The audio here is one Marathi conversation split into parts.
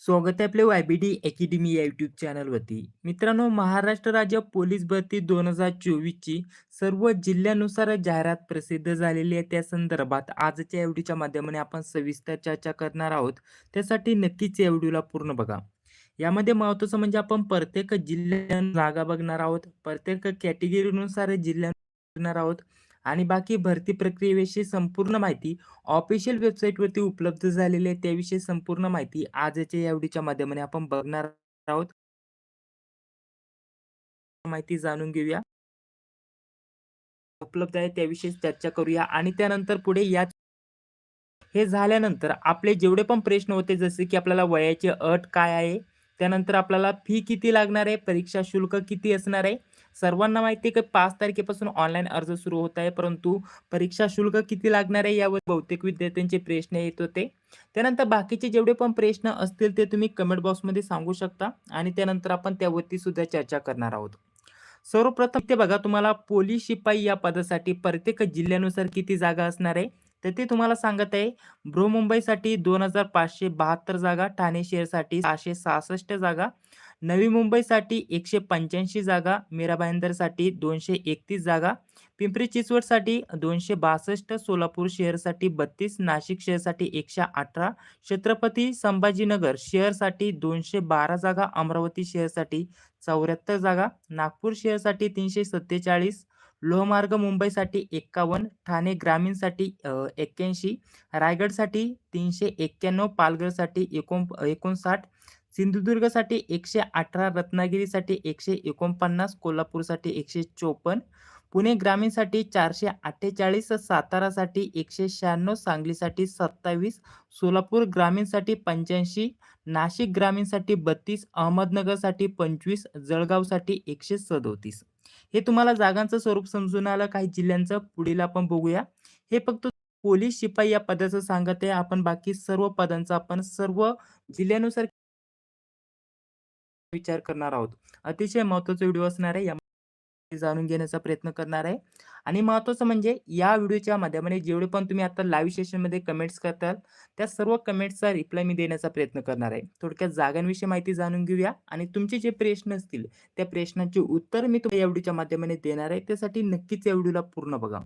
स्वागत आहे आपल्या डी अकॅडमी या यूट्यूब चॅनलवरती. मित्रांनो, महाराष्ट्र राज्य पोलीस भरती 2024ची सर्व जिल्ह्यानुसार जाहिरात प्रसिद्ध झालेली आहे. त्या संदर्भात आजच्या एवढीच्या माध्यमाने आपण सविस्तर चर्चा करणार आहोत. त्यासाठी नक्कीच या व्हिडिओला पूर्ण बघा. यामध्ये महत्त्वाचं म्हणजे आपण प्रत्येक जिल्ह्यात जागा बघणार आहोत. प्रत्येक कॅटेगरीनुसार जिल्ह्या बघणार आहोत. आणि बाकी भरती प्रक्रियेविषयी संपूर्ण माहिती ऑफिशियल वेबसाईटवरती उपलब्ध झालेली आहे. त्याविषयी संपूर्ण माहिती आजच्या या व्हिडिओच्या माध्यमाने आपण बघणार आहोत. माहिती जाणून घेऊया. उपलब्ध आहे त्याविषयी चर्चा करूया आणि त्यानंतर पुढे या हे झाल्यानंतर आपले जेवढे पण प्रश्न होते जसे की आपल्याला वयाची अट काय आहे? त्यानंतर आपल्याला फी किती लागणार आहे? परीक्षा शुल्क किती असणार आहे? सर्वांना माहिती आहे की पाच तारखेपासून ऑनलाईन अर्ज सुरू होत आहे. परंतु परीक्षा शुल्क किती लागणार आहे यावर बहुतेक विद्यार्थ्यांचे प्रश्न येत होते. त्यानंतर बाकीचे जेवढे पण प्रश्न असतील ते तुम्ही कमेंट बॉक्समध्ये सांगू शकता आणि त्यानंतर आपण त्यावरती सुद्धा चर्चा करणार आहोत. सर्वप्रथम ते बघा तुम्हाला पोलीस शिपाई या पदासाठी प्रत्येक जिल्ह्यानुसार किती जागा असणार आहे? तर ते तुम्हाला सांगत आहे बृहमुंबईसाठी दोन हजार पाचशे बहात्तर जागा ठाणे शहरसाठी सहाशे सहासष्ट जागा नवी मुंबईसाठी एकशे पंच्याऐंशी जागा मीराबाईंदरसाठी दोनशे एकतीस जागा पिंपरी चिंचवडसाठी दोनशे बासष्ट सोलापूर शहरसाठी बत्तीस नाशिक शहरसाठी एकशे अठरा छत्रपती संभाजीनगर शहरसाठी दोनशे बारा जागा अमरावती शहरसाठी चौऱ्याहत्तर जागा नागपूर शहरसाठी तीनशे सत्तेचाळीस लोहमार्ग मुंबईसाठी एक्कावन्न ठाणे ग्रामीणसाठी एक्क्याऐंशी रायगडसाठी तीनशे एक्क्याण्णव पालघरसाठी एकोण एकोणसाठ सिंधुदुर्गसाठी एकशे अठरा रत्नागिरीसाठी एकशे एकोणपन्नास कोल्हापूरसाठी एकशे चोपन्न पुणे ग्रामीणसाठी चारशे अठ्ठेचाळीस सातारासाठी एकशे शहाण्णव सांगलीसाठी सत्तावीस सोलापूर ग्रामीणसाठी पंच्याऐंशी नाशिक ग्रामीणसाठी बत्तीस अहमदनगरसाठी पंचवीस जळगावसाठी एकशे सदोतीस. हे तुम्हाला जागांचं स्वरूप समजून आलं काही जिल्ह्यांचं. पुढील आपण बघूया. हे फक्त पोलीस शिपाई या पदाचं सांगत आहे. आपण बाकी सर्व पदांचा आपण सर्व जिल्ह्यानुसार विचार करणार आहोत. अतिशय महत्त्वाचा व्हिडिओ असणार आहे. जाणून घेण्याचा प्रयत्न करणार आहे आणि महत्त्वाचं म्हणजे या व्हिडिओच्या माध्यमाने जेवढे पण तुम्ही आता लाईव्ह सेशनमध्ये कमेंट्स करताल, त्या सर्व कमेंट्सचा रिप्लाय मी देण्याचा प्रयत्न करणार आहे. थोडक्यात जागांविषयी माहिती जाणून घेऊया आणि तुमचे जे प्रश्न असतील, त्या प्रश्नांचे उत्तर मी तुम्हाला या व्हिडिओच्या माध्यमाने देणार आहे. त्यासाठी नक्कीच या व्हिडिओला पूर्ण बघा.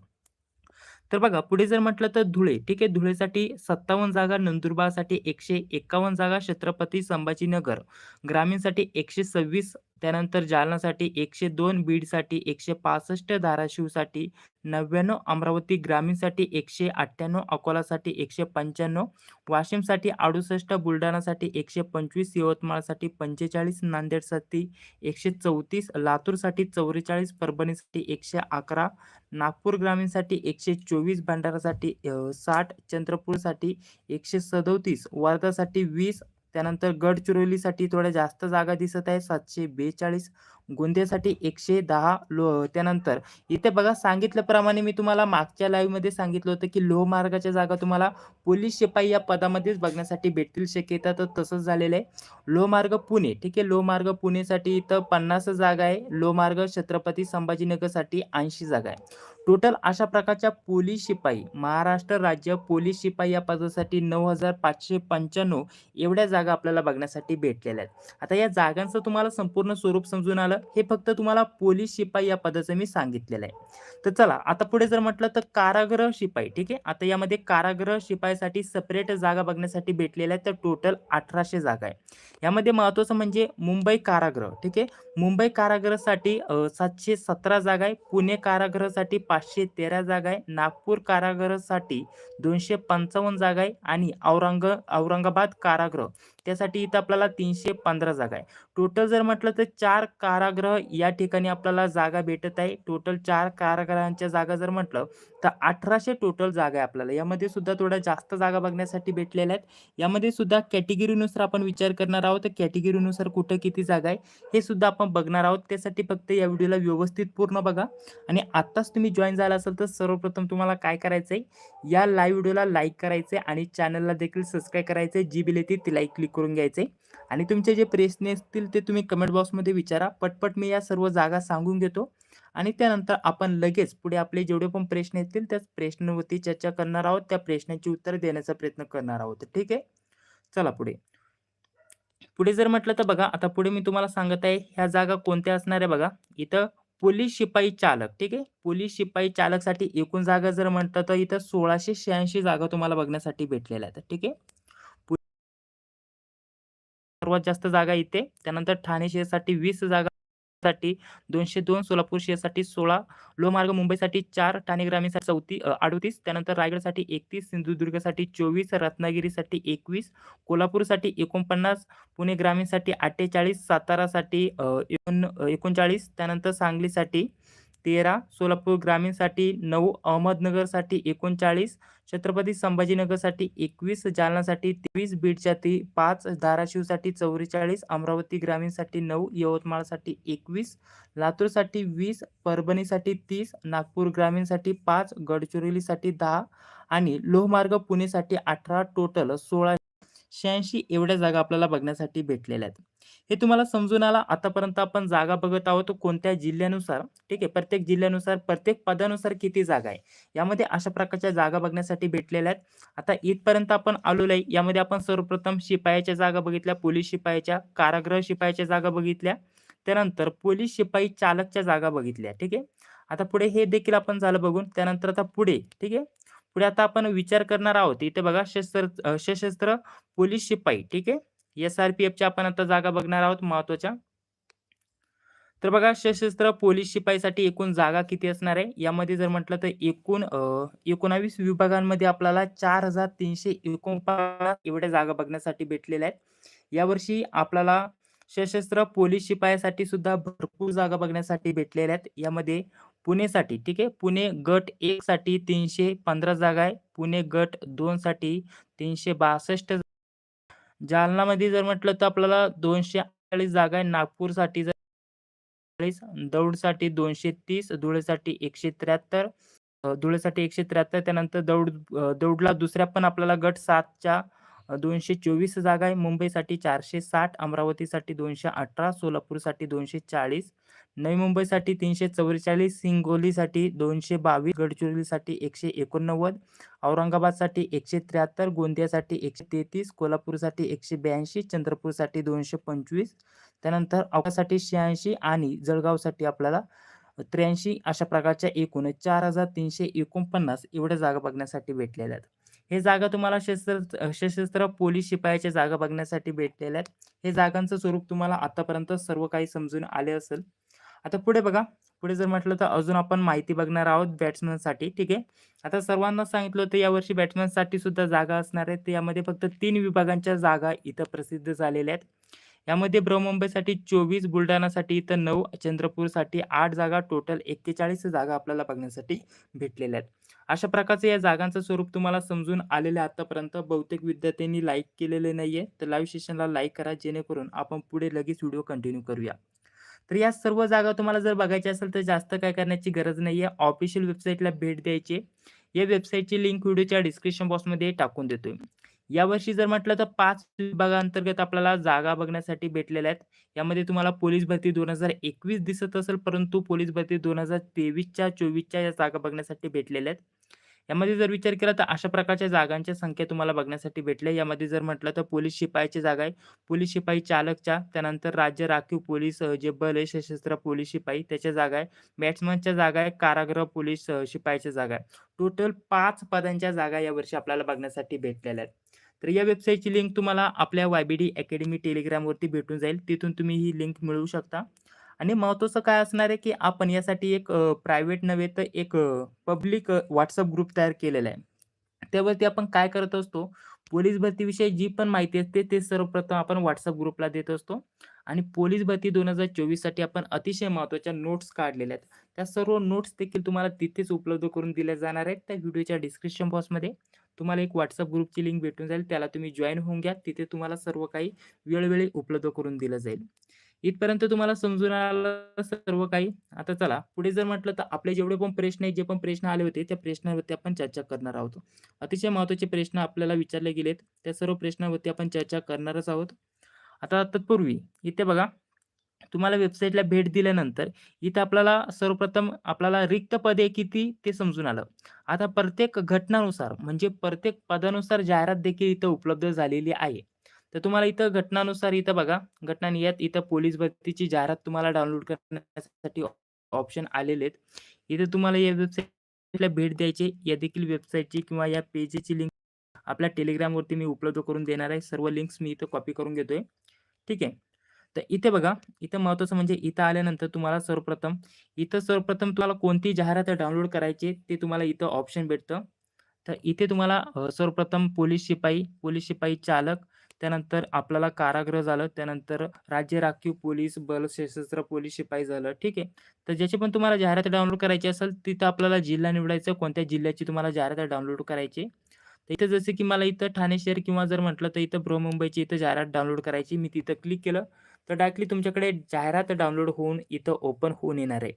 तर बघा पुढे जर म्हटलं तर धुळे ठीक आहे धुळेसाठी 57 जागा, नंदुरबारसाठी 151 जागा, छत्रपती संभाजीनगर ग्रामीणसाठी 126 त्यानंतर जालनासाठी एकशे दोन बीडसाठी एकशे पासष्ट धाराशिवसाठी नव्याण्णव अमरावती ग्रामीणसाठी एकशे अठ्ठ्याण्णव अकोलासाठी एकशे पंच्याण्णव वाशिमसाठी अडुसष्ट बुलढाणासाठी एकशे पंचवीस यवतमाळसाठी पंचेचाळीस नांदेडसाठी एकशे चौतीस लातूरसाठी चौवेचाळीस परभणीसाठी एकशे अकरा नागपूर ग्रामीणसाठी एकशे चोवीस भंडारासाठी साठ चंद्रपूरसाठी एकशे सदोतीस वर्धासाठी वीस त्यानंतर गडचिरोलीसाठी थोड्या जास्त जागा दिसत आहे 742, गोंदियासाठी 110 लो त्यानंतर इथे बघा सांगितल्याप्रमाणे मी तुम्हाला मागच्या लाईव्हमध्ये सांगितलं होतं, की लोहमार्गाच्या जागा तुम्हाला पोलीस शिपाई या पदामध्येच बघण्यासाठी भेटतील शक्यता तर तसंच झालेलं आहे. लोहमार्ग पुणे ठीक आहे. लोहमार्ग पुणेसाठी इथं 50 जागा आहे. लोहमार्ग छत्रपती संभाजीनगरसाठी 80 जागा आहे. टोटल अशा प्रकारच्या पोलीस शिपाई महाराष्ट्र राज्य पोलीस शिपाई या पदासाठी 9595 एवढ्या जागा आपल्याला बघण्यासाठी भेटलेल्या आहेत. आता या जागांचं तुम्हाला संपूर्ण स्वरूप समजून आलं. हे फक्त तुम्हाला पोलीस शिपाई या पदाचं मी सांगितलेलं आहे. तर चला आता पुढे जर म्हटलं तर कारागृह शिपाई ठीक आहे. आता यामध्ये कारागृह शिपाईसाठी सेपरेट जागा बघण्यासाठी भेटलेल्या आहेत. तर टोटल अठराशे जागा आहे. यामध्ये महत्त्वाचं म्हणजे मुंबई कारागृह ठीक आहे. मुंबई कारागृहासाठी सातशे सतरा जागा आहे. पुणे कारागृहासाठी 513 जागा आहे. नागपूर कारागृहासाठी 255 जागा आहे आणि औरंग औरंगाबाद कारागृह त्यासाठी इथं आपल्याला 315 जागा आहे. टोटल जर म्हटलं तर चार कारागृह या ठिकाणी आपल्याला जागा भेटत आहे. टोटल चार कारागृहांच्या जागा जर म्हटलं तर अठराशे टोटल जागा आहे आपल्याला. यामध्ये सुद्धा थोड्या जास्त जागा बघण्यासाठी भेटलेल्या आहेत. यामध्ये सुद्धा कॅटेगरीनुसार आपण विचार करणार आहोत. तर कॅटेगरीनुसार कुठं किती जागा आहे हे सुद्धा आपण बघणार आहोत. त्यासाठी फक्त या व्हिडिओला व्यवस्थित पूर्ण बघा आणि आत्ताच तुम्ही जॉईन झाला असाल तर सर्वप्रथम तुम्हाला काय करायचं आहे, या लाईव्ह व्हिडिओला लाईक करायचं आहे आणि चॅनलला देखील सबस्क्राईब करायचं आहे. जी बिल येते ती लाईक क्लिक करून घ्यायचे आणि तुमचे जे प्रश्न असतील ते तुम्ही कमेंट बॉक्समध्ये विचारा. पटपट मी या सर्व जागा सांगून घेतो आणि त्यानंतर आपण लगेच पुढे आपले जेवढे पण प्रश्न येतील त्याच प्रश्नावरती चर्चा करणार आहोत. त्या प्रश्नांची उत्तर देण्याचा प्रयत्न करणार आहोत. ठीक आहे. चला पुढे. पुढे जर म्हटलं तर बघा, आता पुढे मी तुम्हाला सांगत आहे, ह्या जागा कोणत्या असणार आहे बघा. इथं पोलीस शिपाई चालक, ठीक आहे. पोलीस शिपाई चालकसाठी एकूण जागा जर म्हटलं तर इथं 1686 जागा तुम्हाला बघण्यासाठी भेटलेल्या आहेत, ठीक आहे. सर्वात जास्त जागा इथे. त्यानंतर ठाणे शहरसाठी वीस जागा साठी 202, सोलापूर शहरसाठी 16, लोहमार्ग मुंबईसाठी चार ठाणे ग्रामीणसाठी चौती अडतीस त्यानंतर रायगडसाठी 31, सिंधुदुर्गसाठी 24, रत्नागिरीसाठी 21, कोल्हापूरसाठी 49, पुणे ग्रामीणसाठी 48, सातारासाठी एकोण 39, त्यानंतर सांगलीसाठी 13, सोलापूर ग्रामीणसाठी नऊ अहमदनगरसाठी 39, छत्रपती संभाजीनगरसाठी 21, जालनासाठी 23, बीडसाठी पाच धाराशिवसाठी 44, अमरावती ग्रामीणसाठी नऊ यवतमाळसाठी 21, लातूरसाठी वीस परभणीसाठी तीस नागपूर ग्रामीणसाठी पाच गडचिरोलीसाठी दहा आणि लोहमार्ग पुणेसाठी 18 टोटल 1686 एवढ्या जागा आपल्याला बघण्यासाठी भेटलेल्या आहेत. हे तुम्हाला समजून आला आतापर्यंत आपण जागा बघत आहोत कोणत्या जिल्ह्यानुसार, ठीक आहे. प्रत्येक जिल्ह्यानुसार, प्रत्येक पदानुसार किती जागा आहे. यामध्ये अशा प्रकारच्या जागा बघण्यासाठी भेटलेल्या आहेत. आता इथपर्यंत आपण आलेलो आहे. यामध्ये आपण सर्वप्रथम शिपायाच्या जागा बघितल्या, पोलीस शिपायाच्या, कारागृह शिपायाच्या जागा बघितल्या. त्यानंतर पोलीस शिपाई चालकच्या जागा बघितल्या, ठीक आहे. आता पुढे हे देखील आपण झालं बघून. त्यानंतर आता पुढे, ठीक आहे. पुढे आता आपण विचार करणार आहोत. इथे बघा शस्त्र सशस्त्र पोलीस शिपाई, ठीक आहे. एस-आर-पी-एफच्या आपण आता जागा बघणार आहोत महत्त्वाच्या तर बघा सशस्त्र पोलीस शिपाईसाठी एकूण जागा किती असणार आहे? यामध्ये जर म्हटलं तर एकूण एकोणावीस विभागांमध्ये आपल्याला 4349 एवढ्या जागा बघण्यासाठी भेटलेल्या आहेत. यावर्षी आपल्याला सशस्त्र पोलीस शिपायासाठी सुद्धा भरपूर जागा बघण्यासाठी भेटलेल्या आहेत. यामध्ये पुणेसाठी, ठीक आहे. पुणे गट एक साठी 315 जागा आहे. पुणे गट दोन साठी 362 जालनामध्ये जर म्हटलं तर आपल्याला 248 जागा आहे. नागपूरसाठी जर दौंडसाठी 230, धुळेसाठी एकशे त्र्याहत्तर धुळेसाठी 173 त्यानंतर दौड दौडला दुसऱ्या पण आपल्याला गट सातच्या दोनशे चोवीस जागा आहे. मुंबईसाठी चारशे साठ अमरावतीसाठी दोनशे अठरा सोलापूरसाठी दोनशे चाळीस नवी मुंबईसाठी तीनशे चव्वेचाळीस हिंगोलीसाठी दोनशे बावीस गडचिरोलीसाठी एकशे एकोणनव्वद औरंगाबादसाठी एकशे त्र्याहत्तर गोंदियासाठी एकशे तेहतीस कोल्हापूरसाठी एकशे ब्याऐंशी चंद्रपूरसाठी दोनशे पंचवीस त्यानंतर अवकासाठी शहाऐंशी आणि जळगावसाठी आपल्याला त्र्याऐंशी अशा प्रकारच्या एकूण चार हजार तीनशे एकोणपन्नास एवढ्या जागा बघण्यासाठी भेटलेल्या आहेत. हे जागा तुम्हाला सशस्त्र सशस्त्र पोलीस शिपायाच्या जागा बघण्यासाठी भेटलेल्या आहेत. हे जागांचं स्वरूप तुम्हाला आतापर्यंत सर्व काही समजून आले असेल. आता पुढे बघा, पुढे जर म्हटलं तर अजून आपण माहिती बघणार आहोत बॅट्समनसाठी, ठीक आहे. आता सर्वांना सांगितलं होतं यावर्षी बॅट्समनसाठी सुद्धा जागा असणार आहेत. यामध्ये फक्त तीन विभागांच्या जागा इथं प्रसिद्ध झालेल्या आहेत. यामध्ये बृहमुंबईसाठी चोवीस बुलढाणासाठी इथं नऊ चंद्रपूरसाठी आठ जागा, टोटल 41 जागा आपल्याला बघण्यासाठी भेटलेल्या आहेत. अशा प्रकारचं या जागांचं स्वरूप तुम्हाला समजून आलेलं आहे आतापर्यंत. बहुतेक विद्यार्थ्यांनी लाईक केलेले नाहीये. तर लाईव्ह सेशनला लाईक करा जेणेकरून आपण पुढे लगेच व्हिडिओ कंटिन्यू करूया. तर या सर्व जागा तुम्हाला जर बघायच्या असेल तर जास्त काय करण्याची गरज नाही आहे ऑफिशियल वेबसाईटला भेट द्यायची या वेबसाईटची लिंक व्हिडिओच्या डिस्क्रिप्शन बॉक्समध्ये टाकून देतोय. यावर्षी जर म्हटलं तर पाच विभागांतर्गत आपल्याला जागा बघण्यासाठी भेटलेल्या आहेत. यामध्ये तुम्हाला पोलीस भरती 2021 दिसत असेल, परंतु पोलीस भरती 2023च्या 24च्या या जागा बघण्यासाठी भेटलेल्या आहेत. यामध्ये जर विचार केला तर अशा प्रकारच्या जागांची संख्या तुम्हाला बघण्यासाठी भेटल्या. यामध्ये जर म्हटलं तर पोलीस शिपायाची जागा आहे, पोलीस शिपाई चालकच्या, त्यानंतर राज्य राखीव पोलीस जे बल आहे सशस्त्र पोलीस शिपाई त्याच्या जागा आहे, बॅट्समनच्या जागा आहे, कारागृह पोलीस शिपायाच्या जागा आहे. टोटल पाच पदांच्या जागा यावर्षी आपल्याला बघण्यासाठी भेटलेल्या आहेत. तर या वेबसाईटची लिंक तुम्हाला आपल्या वाय-बी-डी अकॅडमी टेलिग्रामवरती भेटून जाईल. तिथून तुम्ही ही लिंक मिळवू शकता. आणि महत्त्वाचं काय असणार आहे, की आपण यासाठी एक प्रायव्हेट नव्हे तर एक पब्लिक व्हॉट्सअप ग्रुप तयार केलेला आहे. त्यावरती आपण काय करत असतो, पोलीस भरतीविषयी जी पण माहिती असते ते सर्वप्रथम आपण व्हॉट्सअप ग्रुपला देत असतो. आणि पोलीस भरती दोन हजार चोवीससाठी आपण अतिशय महत्त्वाच्या नोट्स काढलेल्या आहेत. त्या सर्व नोट्स देखील तुम्हाला तिथेच उपलब्ध करून दिल्या जाणार आहेत. त्या व्हिडिओच्या डिस्क्रिप्शन बॉक्समध्ये तुम्हाला एक व्हॉट्सअप ग्रुपची लिंक भेटून जाईल. त्याला तुम्ही जॉईन होऊन घ्या. तिथे तुम्हाला सर्व काही वेळोवेळी उपलब्ध करून दिलं जाईल. इथपर्यंत तुम्हाला समजून आलं सर्व काही. आता चला पुढे जर म्हटलं तर आपले जेवढे पण प्रश्न आहेत, जे पण प्रश्न आले होते त्या प्रश्नावरती आपण चर्चा करणार आहोत. अतिशय महत्त्वाचे प्रश्न आपल्याला विचारले गेलेत. त्या सर्व प्रश्नावरती आपण चर्चा करणारच आहोत. आता तत्पूर्वी इथे बघा, तुम्हाला वेबसाईटला भेट दिल्यानंतर इथं आपल्याला सर्वप्रथम आपल्याला रिक्त पदे किती ते समजून आलं. आता प्रत्येक घटनानुसार म्हणजे प्रत्येक पदानुसार जाहिरात देखील इथं उपलब्ध झालेली आहे. तर तुम्हाला इथं घटनानुसार इथं बघा, घटना नियत इथं पोलीस भरतीची जाहिरात तुम्हाला डाउनलोड करण्यासाठी ऑप्शन आलेले आहेत. इथे तुम्हाला या वेबसाईटला भेट द्यायची या देखील वेबसाईटची किंवा या पेजची लिंक आपल्या टेलिग्रामवरती मी उपलब्ध करून देणार आहे. सर्व लिंक्स मी इथं कॉपी करून घेतोय. ठीक आहे. तर इथे बघा, इथं महत्त्वाचं म्हणजे इथं आल्यानंतर तुम्हाला सर्वप्रथम इथं सर्वप्रथम तुम्हाला कोणती जाहिरात डाउनलोड करायची ते तुम्हाला इथं ऑप्शन भेटतं. तर इथे तुम्हाला सर्वप्रथम पोलीस शिपाई, पोलीस शिपाई चालक, त्यानंतर आपल्याला कारागृह झालं, त्यानंतर राज्य राखीव पोलीस बल, सशस्त्र पोलीस शिपाई झालं, ठीक आहे. तर ज्याची पण तुम्हाला जाहिरात डाउनलोड करायची असेल, तिथं आपल्याला जिल्हा निवडायचा, कोणत्या जिल्ह्याची तुम्हाला जाहिरात डाउनलोड करायची. तर इथं जसं की मला इथं ठाणे शहर किंवा जर म्हटलं तर इथं बृहन्मुंबईची इथं जाहिरात डाउनलोड करायची. मी तिथं क्लिक केलं, तर डायरेक्टली तुमच्याकडे जाहिरात डाउनलोड होऊन इथं ओपन होऊन येणार आहे.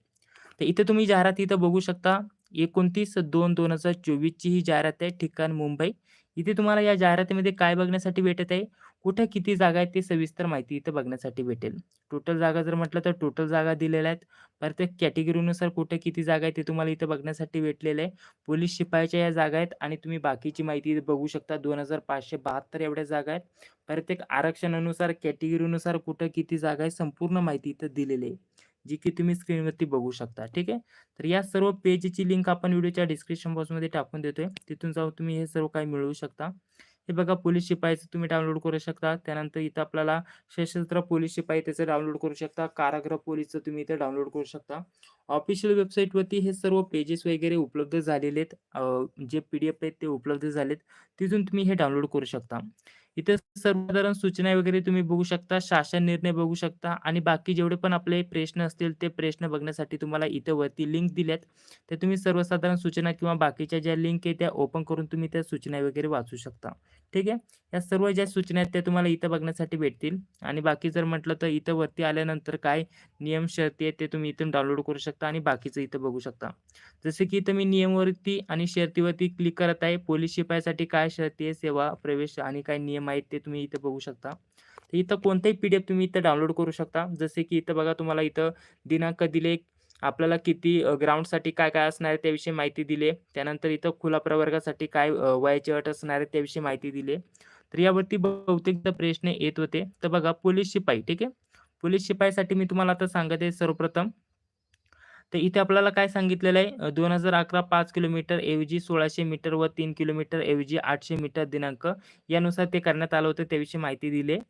तर इथं तुम्ही जाहिरात इथं बघू शकता. एकोणतीस दोन दोन हजार चोवीसची ही जाहिरात आहे. ठिकाण मुंबई. इथे तुम्हाला या जाहिरातीमध्ये काय बघण्यासाठी भेटत आहे, कुठे किती जागा आहेत ते सविस्तर माहिती इथं बघण्यासाठी भेटेल. टोटल जागा जर म्हटलं तर टोटल जागा दिलेल्या आहेत. प्रत्येक कॅटेगरीनुसार कुठे किती जागा आहेत ते तुम्हाला इथं बघण्यासाठी भेटलेलं आहे. पोलीस शिपाईच्या या जागा आहेत आणि तुम्ही बाकीची माहिती इथे बघू शकता. 2572 एवढ्या जागा आहेत. प्रत्येक आरक्षणानुसार, कॅटेगरीनुसार कुठं किती जागा आहे संपूर्ण माहिती इथं दिलेली आहे. जी की तुम्ही स्क्रीनवरती बघू शकता. ठीक आहे. तर या सर्व पेजची लिंक आपण व्हिडिओच्या डिस्क्रिप्शन बॉक्समध्ये टाकून देतोय. तिथून जाऊन तुम्ही हे सर्व काही मिळवू शकता. हे बघा पोलीस शिपाईचं तुम्ही डाउनलोड करू शकता. त्यानंतर इथं आपल्याला सशस्त्र पोलीस शिपाई त्याचं डाउनलोड करू शकता. कारागृह पोलीसचं तुम्ही इथे डाउनलोड करू शकता. ऑफिशियल वेबसाईटवरती हे सर्व पेजेस वगैरे उपलब्ध झालेले आहेत. जे पी-डी-एफ आहेत ते उपलब्ध झालेत. तिथून तुम्ही हे डाउनलोड करू शकता. इथे सर्वसाधारण सूचना वगैरे तुम्ही बघू शकता. शासन निर्णय बघू शकता आणि बाकी जेवढे पण आपले प्रश्न असतील ते प्रश्न बघण्यासाठी तुम्हाला इथे वरती लिंक दिल्यात. तर तुम्ही सर्वसाधारण सूचना किंवा बाकीच्या ज्या लिंक आहेत त्या ओपन करून तुम्ही त्या सूचना वगैरे वाचू शकता. ठीक आहे. या सर्व ज्या सूचना आहेत त्या तुम्हाला इथं बघण्यासाठी भेटतील आणि बाकी जर म्हटलं तर इथं वरती आल्यानंतर काय नियम, शर्ती आहेत ते तुम्ही इथून डाउनलोड करू शकता आणि बाकीचं इथं बघू शकता. जसे की इथं मी नियमवरती आणि शर्तीवरती क्लिक करत आहे. पोलीस शिपायासाठी काय शर्ती आहे, सेवा, प्रवेश आणि काय नियम आहेत ते तुम्ही इथं बघू शकता. तर इथं कोणताही पी-डी-एफ तुम्ही इथं डाउनलोड करू शकता. जसे की इथं बघा तुम्हाला इथं दिनांक दिले, आपल्याला किती ग्राउंडसाठी काय-काय असणार आहे त्याविषयी माहिती दिली त्यानंतर इथं खुला प्रवर्गासाठी काय वयाची अट असणार आहे त्याविषयी माहिती दिली तर यावरती बहुतेकदा प्रश्न येत होते. तर बघा पोलीस शिपाई, ठीक आहे. पोलीस शिपाईसाठी मी तुम्हाला आता सांगत आहे सर्वप्रथम. तर इथे आपल्याला काय सांगितलेलं आहे दोन हजार अकरा पाच किलोमीटर ऐवजी सोळाशे मीटर व तीन किलोमीटर ऐवजी आठशे मीटर दिनांक यानुसार ते करण्यात आलं होतं त्याविषयी माहिती दिली आहे.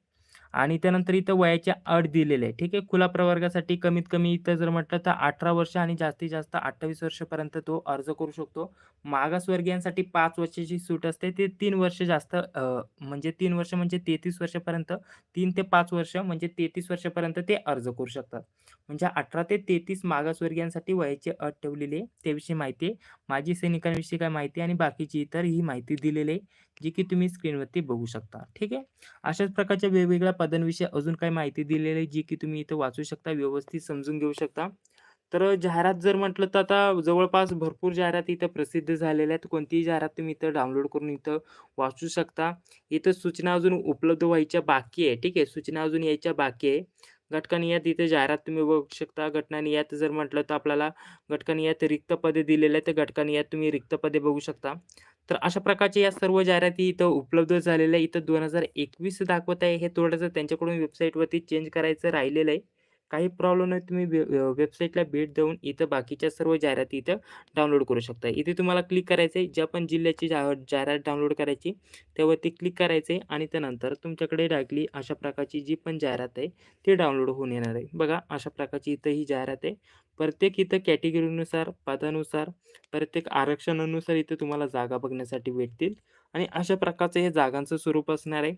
आणि त्यानंतर इथं वयाच्या अट दिलेले आहे. ठीक आहे. खुला प्रवर्गासाठी कमीत कमी इथं जर म्हटलं तर 18 वर्ष आणि जास्तीत जास्त 28 वर्षापर्यंत तो अर्ज करू शकतो. मागासवर्गीयांसाठी पाच वर्षाची सूट असते. ते तीन वर्ष जास्त म्हणजे तीन वर्ष म्हणजे 33 वर्षापर्यंत तीन ते पाच वर्ष म्हणजे 33 वर्षापर्यंत ते अर्ज करू शकतात. म्हणजे 18 ते 33 मागासवर्गीयांसाठी वयाची अट ठेवलेली आहे. त्याविषयी माहिती आहे. माजी सैनिकांविषयी काय माहिती आहे आणि बाकीची इतर ही माहिती दिलेली आहे, जी की तुम्ही स्क्रीनवरती बघू शकता. ठीक आहे. अशाच प्रकारच्या वेगवेगळ्या पदांविषयी अजून काही माहिती दिलेली आहे, जी की तुम्ही इथं वाचू शकता, व्यवस्थित समजून घेऊ शकता. तर जाहिरात जर म्हटलं तर आता जवळपास भरपूर जाहिरात इथं प्रसिद्ध झालेल्या आहेत. कोणतीही जाहिरात तुम्ही इथं डाउनलोड करून इथं वाचू शकता. इथं सूचना अजून उपलब्ध व्हायच्या बाकी आहे. ठीक आहे. सूचना अजून यायच्या बाकी आहे. घटकानिहात इथे जाहिरात तुम्ही बघू शकता. घटनानिहात जर म्हटलं तर आपल्याला घटकानिहात रिक्त पदे दिलेले आहेत. तर घटकानिहात तुम्ही रिक्त पदे बघू शकता. तर अशा प्रकारच्या या सर्व जाहिराती इथं उपलब्ध झालेल्या इथं दोन हजार एकवीस दाखवत आहे. हे थोडंसं त्यांच्याकडून वेबसाईटवरती चेंज करायचं राहिलेलं आहे. काही प्रॉब्लेम नाही. तुम्ही वे वेबसाईटला भेट देऊन इथं बाकीच्या सर्व जाहिराती इथं डाउनलोड करू शकता. इथे तुम्हाला क्लिक करायचं आहे. ज्या पण जिल्ह्याची जाहिरात डाउनलोड करायची त्यावरती क्लिक करायचं आहे आणि त्यानंतर तुमच्याकडे डायरेक्टली अशा प्रकारची जी पण जाहिरात आहे ती डाउनलोड होऊन येणार आहे. बघा अशा प्रकारची इथं ही जाहिरात आहे. प्रत्येक इथं कॅटेगरीनुसार, पदानुसार, प्रत्येक आरक्षणानुसार इथं तुम्हाला जागा बघण्यासाठी भेटतील आणि अशा प्रकारचं हे जागांचं स्वरूप असणार आहे.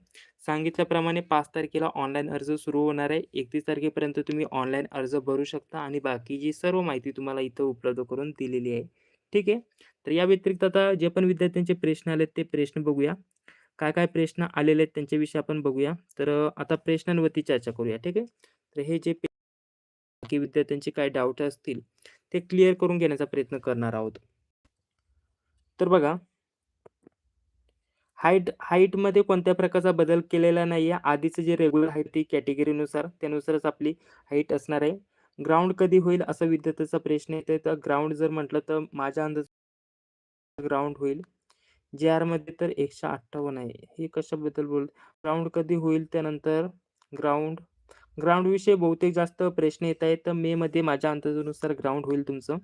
सांगितल्याप्रमाणे पाच तारखेला ऑनलाईन अर्ज सुरू होणार आहे. 31 तारखेपर्यंत तुम्ही ऑनलाईन अर्ज भरू शकता आणि बाकीची सर्व माहिती तुम्हाला इथं उपलब्ध करून दिलेली आहे. ठीक आहे. तर या व्यतिरिक्त आता जे पण विद्यार्थ्यांचे प्रश्न आलेत ते प्रश्न बघूया. काय-काय प्रश्न आलेले आहेत त्यांच्याविषयी आपण बघूया. तर आता प्रश्नांवरती चर्चा करूया. ठीक आहे. तर हे जे बाकी विद्यार्थ्यांचे काय डाउट असतील ते क्लिअर करून घेण्याचा प्रयत्न करणार आहोत. तर बघा हाईट हाईटमध्ये कोणत्या प्रकारचा बदल केलेला नाही आहे. आधीचं जे रेग्युलर हाईट ती कॅटेगरीनुसार त्यानुसारच आपली हाईट असणार आहे. ग्राउंड कधी होईल असा विद्यार्थ्याचा प्रश्न येतोय. तर ग्राउंड जर म्हटलं तर माझ्या अंदाज ग्राउंड होईल जे-आरमध्ये तर 158 आहे. हे कशाबद्दल बोल ग्राउंड कधी होईल त्यानंतर ग्राउंड ग्राउंडविषयी बहुतेक जास्त प्रश्न येत आहेत. तर मेमध्ये माझ्या अंदाजानुसार ग्राउंड होईल तुमचं.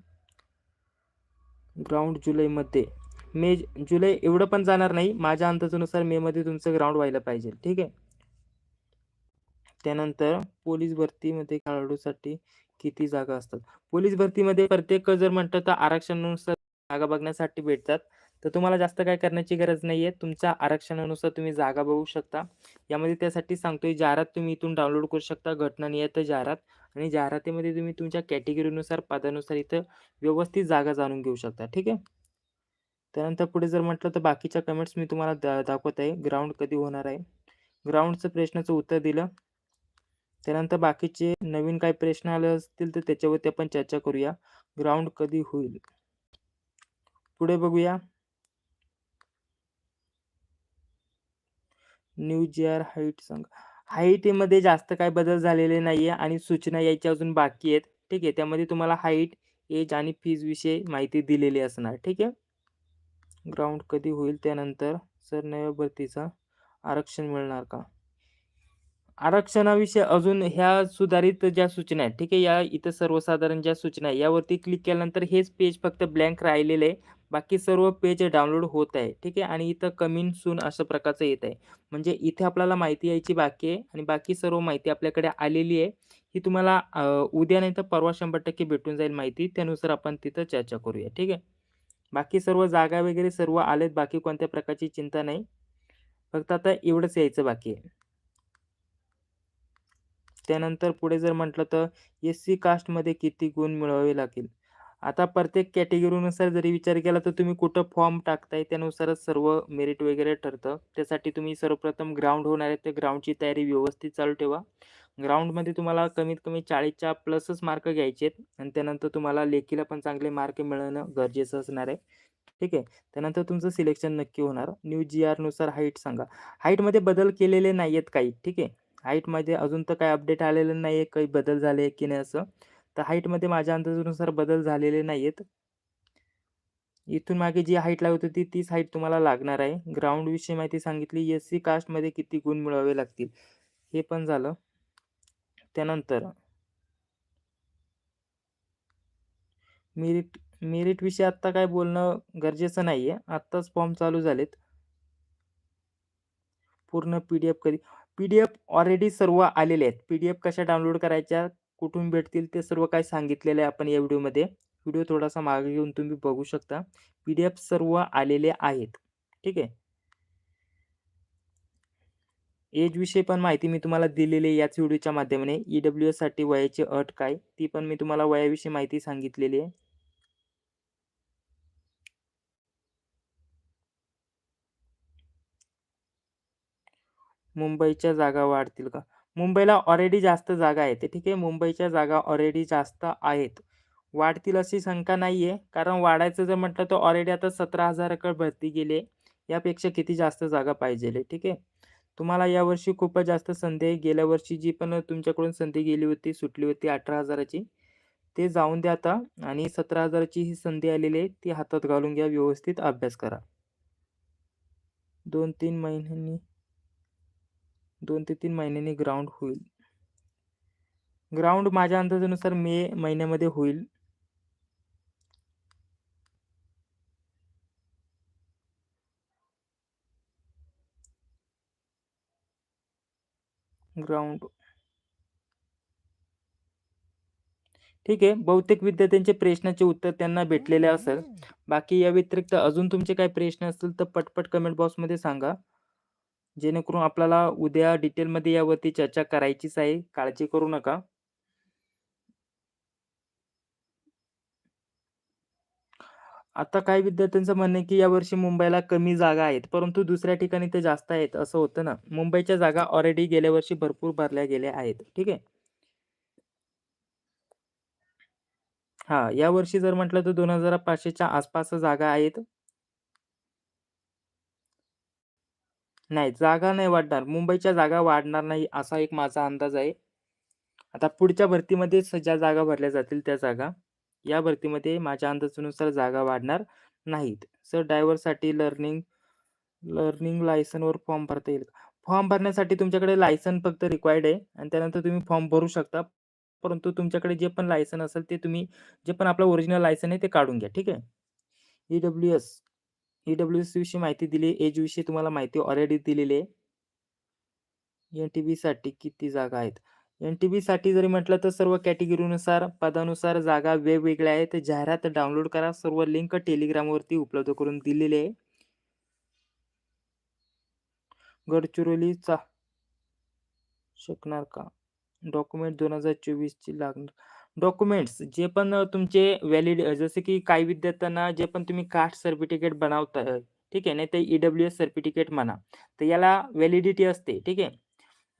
ग्राउंड जुलैमध्ये. मे जुलै एवढं पण जाणार नाही. माझ्या अंदाजानुसार मेमध्ये तुमचं ग्राउंड व्हायला पाहिजे. ठीक आहे. त्यानंतर पोलीस भरतीमध्ये खेळाडूसाठी किती जागा असतात? पोलीस भरतीमध्ये प्रत्येक जर म्हटलं तर आरक्षणानुसार जागा बघण्यासाठी भेटतात. तर तुम्हाला जास्त काय करण्याची गरज नाहीये. तुमच्या आरक्षणानुसार तुम्ही जागा बघू शकता. यामध्ये त्यासाठी सांगतोय जाहिरात तुम्ही इथून डाउनलोड करू शकता. घटना नियत जाहिरात आणि जाहिरातीमध्ये तुम्ही तुमच्या कॅटेगरीनुसार, पदानुसार इथं व्यवस्थित जागा जाणून घेऊ शकता. ठीक आहे. त्यानंतर पुढे जर म्हटलं तर बाकीच्या कमेंट्स मी तुम्हाला दा दाखवत आहे. ग्राउंड कधी होणार आहे? ग्राउंडचं प्रश्नाचं उत्तर दिलं. त्यानंतर बाकीचे नवीन काही प्रश्न आले असतील तर त्याच्यावरती आपण चर्चा करूया. ग्राउंड कधी होईल? पुढे बघूया. न्यू जी-आर हाईट सांगा. हाईटमध्ये जास्त काही बदल झालेले नाहीये आणि सूचना यायच्या अजून बाकी आहेत. ठीक आहे. त्यामध्ये तुम्हाला हाईट, एज आणि फीज विषयी माहिती दिलेली असणार. ठीक आहे. ग्राउंड कधी होईल? त्यानंतर सर नव्या भरतीचा आरक्षण मिळणार का? आरक्षणाविषयी अजून ह्या सुधारित ज्या सूचना आहेत, ठीक आहे. या इथं सर्वसाधारण ज्या सूचना आहे, यावरती क्लिक केल्यानंतर हेच पेज फक्त ब्लँक राहिलेलं आहे. बाकी सर्व पेज डाउनलोड होत आहे. ठीक आहे. आणि इथं कमिंग सून अशा प्रकारचं येत आहे. म्हणजे इथे आपल्याला माहिती यायची बाकी आहे आणि बाकी सर्व माहिती आपल्याकडे आलेली आहे. ही तुम्हाला उद्या उद्या नाहीतर परवा 100% भेटून जाईल माहिती. त्यानुसार आपण तिथं चर्चा करूया. ठीक आहे. बाकी सर्व जागा वगैरे सर्व आलेत. बाकी कोणत्या प्रकारची चिंता नाही. फक्त आता एवढंच यायचं बाकी आहे. त्यानंतर पुढे जर म्हटलं तर एस-सी कास्टमध्ये किती गुण मिळवावे लागेल? आता प्रत्येक कॅटेगरीनुसार जरी विचार केला तर तुम्ही कुठं फॉर्म टाकताय त्यानुसारच सर्व मेरिट वगैरे ठरतं. त्यासाठी तुम्ही सर्वप्रथम ग्राउंड होणार आहे, त्या ग्राउंडची तयारी व्यवस्थित चालू ठेवा. ग्राउंडमध्ये तुम्हाला कमीत कमी 40च्या प्लसच मार्क घ्यायचे आहेत आणि त्यानंतर तुम्हाला लेखीला पण चांगले मार्क मिळणं गरजेचं असणार आहे. ठीक आहे. त्यानंतर तुमचं सिलेक्शन नक्की होणार. न्यू जी-आरनुसार हाईट सांगा. हाईटमध्ये बदल केलेले नाही आहेत काही. ठीक आहे. हाईटमध्ये अजून तर काही अपडेट आलेलं नाही आहे काही बदल झाले की नाही असं. तर हाईटमध्ये माझ्या अंदाजानुसार बदल झालेले नाही आहेत इथून मागे जी हाईट लागत होती तीच हाईट तुम्हाला लागणार आहे. ग्राउंडविषयी माहिती सांगितली. एस-सी कास्टमध्ये किती गुण मिळवावे लागतील? हे पण झालं. त्यानंतर मेरिट मेरिटविषयी आत्ता काय बोलणं गरजेचं नाही आहे आत्ताच फॉर्म चालू झालेत. पूर्ण पी-डी-एफ कधी? पी-डी-एफ ऑलरेडी सर्व आलेले आहेत. पी-डी-एफ कशा डाउनलोड करायच्या, कुठून भेटतील ते सर्व काही सांगितलेलं आहे आपण या व्हिडिओमध्ये. व्हिडिओ थोडासा मागे घेऊन तुम्ही बघू शकता. पी-डी-एफ सर्व आलेले आहेत. ठीक आहे. एजविषयी पण माहिती मी तुम्हाला दिलेली आहे याच व्हिडिओच्या माध्यमाने. ई-डब्ल्यू-एससाठी वयाची अट काय? ती पण मी तुम्हाला वयाविषयी माहिती सांगितलेली आहे. मुंबईच्या जागा वाढतील का? मुंबईला ऑलरेडी जास्त जागा आहेत. ठीक आहे. मुंबईच्या जागा ऑलरेडी जास्त आहेत. वाढतील अशी शंका नाही आहे कारण वाढायचं जर म्हटलं तर ऑलरेडी आता 17,000 कडे भरती गेली आहे. यापेक्षा किती जास्त जागा पाहिजेल आहे. ठीक आहे. तुम्हाला यावर्षी खूपच जास्त संधी आहे. गेल्या वर्षी जी पण तुमच्याकडून संधी गेली होती, सुटली होती 18,000ची, ते जाऊन द्या आता आणि 17,000ची ही संधी आलेली आहे. ती हातात घालून घ्या. व्यवस्थित अभ्यास करा. 2-3 महिन्यांनी दोन ते तीन महिन्यांनी ग्राउंड होईल. ग्राउंड माझ्या अंदाजानुसार मे महिन्यामध्ये होईल. ग्राउंड. ठीक आहे. बहुतेक विद्यार्थ्यांचे प्रश्नाचे उत्तर त्यांना भेटलेले असेल. बाकी या व्यतिरिक्त अजून तुमचे काही प्रश्न असतील तर पटपट कमेंट बॉक्समध्ये सांगा. जेणेकरून आपल्याला उद्या डिटेलमध्ये यावरती चर्चा करायचीच आहे. काळजी करू नका. आता काही विद्यार्थ्यांचं म्हणणं आहे की यावर्षी मुंबईला कमी जागा आहेत. परंतु दुसऱ्या ठिकाणी ते जास्त आहेत असं होतं ना. मुंबईच्या जागा ऑलरेडी गेल्या वर्षी भरपूर भरल्या गेल्या आहेत. ठीक आहे. हा यावर्षी जर म्हटलं तर 2,500च्या आसपास जागा आहेत. नाही, जागा नाही वाढणार. मुंबईच्या जागा वाढणार नाही असा एक माझा अंदाज आहे. आता पुढच्या भरतीमध्येच ज्या जागा भरल्या जातील त्या जागा. या भरतीमध्ये माझ्या अंदाजानुसार जागा वाढणार नाहीत. सर ड्रायव्हरसाठी लर्निंग लर्निंग लायसनवर फॉर्म भरता येईल फॉर्म भरण्यासाठी तुमच्याकडे लायसन फक्त रिक्वायर्ड आहे आणि त्यानंतर तुम्ही फॉर्म भरू शकता. परंतु तुमच्याकडे जे पण लायसन असेल ते तुम्ही जे पण आपलं ओरिजिनल लायसन आहे ते काढून घ्या. ठीक आहे. ई-डब्ल्यू-एस. ई-डब्ल्यू-एस विषयी माहिती दिली. एज विषयी तुम्हाला माहिती ऑलरेडी दिलेली आहे. एन-टी-बीसाठी किती जागा आहेत? एन-टी-बीसाठी जरी म्हटलं तर सर्व कॅटेगरीनुसार, पदानुसार जागा वेगवेगळ्या आहेत. जाहिरात डाउनलोड करा. सर्व लिंक टेलिग्रामवरती उपलब्ध करून दिलेली आहे. गडचिरोलीचा शकणार का? डॉक्युमेंट दोन हजार चोवीसची लागणार. डॉक्युमेंट्स जे पण तुमचे व्हॅलिड जसे की काही विद्यार्थ्यांना जे पण तुम्ही कास्ट सर्टिफिकेट बनवता ठीक आहे. नाहीतर ई-डब्ल्यू-एस सर्टिफिकेट म्हणा. तर याला व्हॅलिडिटी असते. ठीक आहे.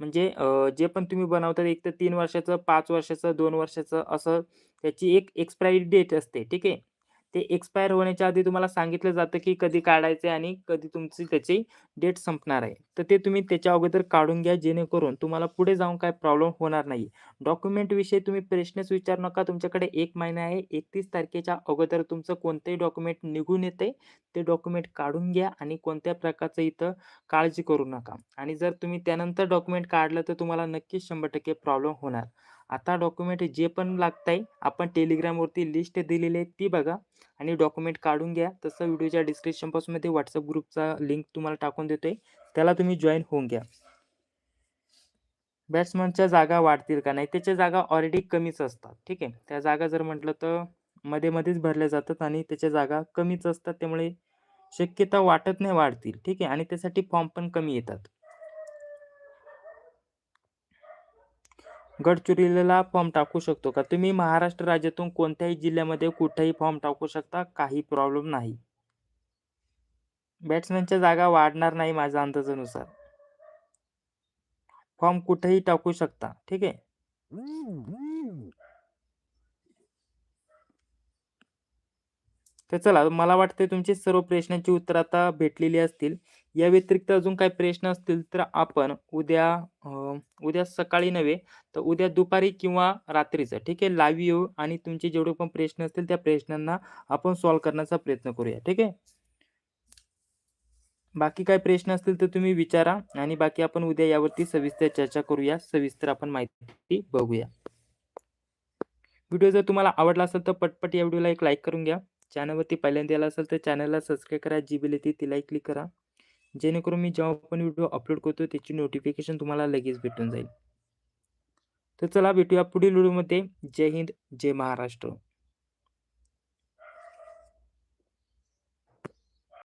म्हणजे जे पण तुम्ही बनवता एक तर तीन वर्षाचं, पाच वर्षाचं, दोन वर्षाचं असं त्याची एक एक्सपायरी डेट असते. ठीक आहे. ते एक्सपायर होण्याच्या आधी तुम्हाला सांगितलं जातं की कधी काढायचं आहे आणि कधी तुमची त्याची डेट संपणार आहे. तर ते तुम्ही त्याच्या अगोदर काढून घ्या जेणेकरून तुम्हाला पुढे जाऊन काय प्रॉब्लेम होणार नाही. डॉक्युमेंटविषयी तुम्ही प्रश्नच विचारू नका. तुमच्याकडे एक महिना आहे. 31 तारखेच्या अगोदर तुमचं कोणतंही डॉक्युमेंट निघून येते ते डॉक्युमेंट काढून घ्या आणि कोणत्या प्रकारचं इथं काळजी करू नका. आणि जर तुम्ही त्यानंतर डॉक्युमेंट काढलं तर तुम्हाला नक्कीच 100% प्रॉब्लेम होणार. आता डॉक्युमेंट जे पण लागत आहे आपण टेलिग्रामवरती लिस्ट दिलेली आहे ती बघा आणि डॉक्युमेंट काढून घ्या. तसं व्हिडिओच्या डिस्क्रिप्शन बॉक्समध्ये व्हॉट्सअप ग्रुपचा लिंक तुम्हाला टाकून देतोय. त्याला तुम्ही जॉईन होऊन घ्या. बॅट्समनच्या जागा वाढतील का? नाही त्याच्या जागा ऑलरेडी कमीच असतात. ठीक आहे. त्या जागा जर म्हटलं तर मध्ये-मध्येच भरल्या जातात आणि त्याच्या जागा कमीच असतात. त्यामुळे शक्यता वाटत नाही वाढतील. ठीक आहे. आणि त्यासाठी फॉर्म पण कमी येतात. गडचिरोलीला फॉर्म टाकू शकतो का? तुम्ही महाराष्ट्र राज्यातून कोणत्याही जिल्ह्यामध्ये कुठेही फॉर्म टाकू शकता. काही प्रॉब्लेम नाही. बॅट्समनच्या जागा वाढणार नाही माझ्या अंदाजानुसार. फॉर्म कुठेही टाकू शकता. ठीक आहे. तर चला मला वाटते तुमची सर्व प्रश्नांची उत्तर आता भेटलेली असतील. या व्यतिरिक्त अजून काही प्रश्न असतील तर आपण उद्या उद्या सकाळी नव्हे तर उद्या दुपारी किंवा रात्रीचं ठीक आहे लाईव्ह येऊ आणि तुमचे जेवढे पण प्रश्न असतील त्या प्रश्नांना आपण सॉल्व्ह करण्याचा प्रयत्न करूया. ठीक आहे. बाकी काही प्रश्न असतील तर तुम्ही विचारा आणि बाकी आपण उद्या यावरती सविस्तर चर्चा करूया. सविस्तर आपण माहिती बघूया. व्हिडिओ जर तुम्हाला आवडला असेल तर पटपट या व्हिडिओला एक लाईक करून घ्या. चॅनलवरती पहिल्यांदा आला असेल तर चॅनलला सबस्क्राईब करा. जी बिल येते तिलाही क्लिक करा. जेणेकरून मी जेव्हा पण व्हिडिओ अपलोड करतो त्याची नोटिफिकेशन तुम्हाला लगेच भेटून जाईल. तर चला भेटूया पुढील व्हिडिओमध्ये. जय हिंद, जय महाराष्ट्र.